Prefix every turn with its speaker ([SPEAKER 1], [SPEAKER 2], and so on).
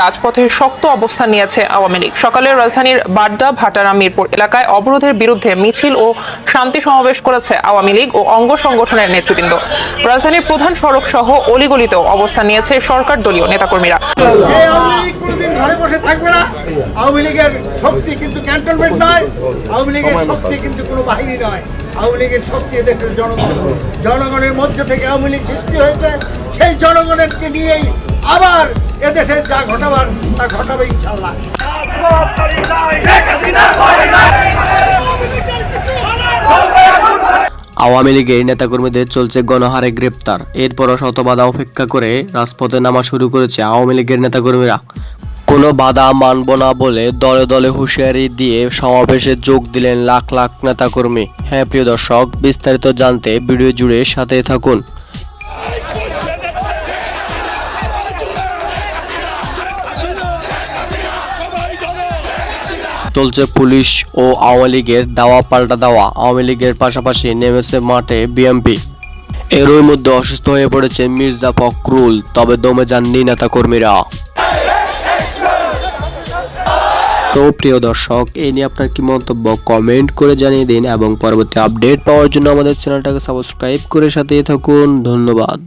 [SPEAKER 1] রাজপথে শক্ত অবস্থান নিয়েছে আওয়ামী লীগ। সকালে রাজধানীর বাড্ডা, ভাটারা, মিরপুর এলাকায় অবরোধের বিরুদ্ধে মিছিল ও শান্তি সমাবেশ করেছে আওয়ামী লীগ ও অঙ্গ সংগঠনের নেতৃবৃন্দ। রাজধানীর প্রধান সড়ক সহ অলিগলিতেও অবস্থান নিয়েছে সরকার দলীয় নেতাকর্মীরা।
[SPEAKER 2] থাকবে না। আওয়ামী লীগের কিন্তু নয়। আওয়ামী শক্তি কিন্তু কোনো বাহিনী নয়। শক্তি জনগণ। জনগণের মধ্য থেকে আওয়ামী লীগ সৃষ্টি হয়েছে। সেই জনগণেরকে নিয়েই আবার এদেশে যা ঘটাবার, তা ঘটাবে ইনশাল্লাহ
[SPEAKER 3] আওয়ামী লীগের নেতাকর্মীদের চলছে গণহারে গ্রেপ্তার। এরপরও শত বাধা উপেক্ষা করে রাজপথে নামা শুরু করেছে আওয়ামী লীগের নেতাকর্মীরা। কোনো বাধা মানব না বলে দলে দলে হুঁশিয়ারি দিয়ে সমাবেশে যোগ দিলেন লাখ লাখ নেতাকর্মী। হ্যাঁ প্রিয় দর্শক, বিস্তারিত জানতে ভিডিও জুড়ে সাথে থাকুন। চলছে পুলিশ ও আওয়ামী লীগের দাওয়া পাল্টা দাওয়া। আওয়ামী লীগের পাশাপাশি নেমেছে মাঠে বিএমপি এরই মধ্যে অসুস্থ হয়ে পড়েছে মির্জা ফখরুল, তবে দমে যাননি নেতাকর্মীরা তো প্রিয় দর্শক এই নিয়ে আপনার কি মন্তব্য? কমেন্ট করে জানিয়ে দিন এবং পরবর্তী আপডেট পাওয়ার জন্য আমাদের চ্যানেলটাকে সাবস্ক্রাইব করে সাথে থাকুন। ধন্যবাদ।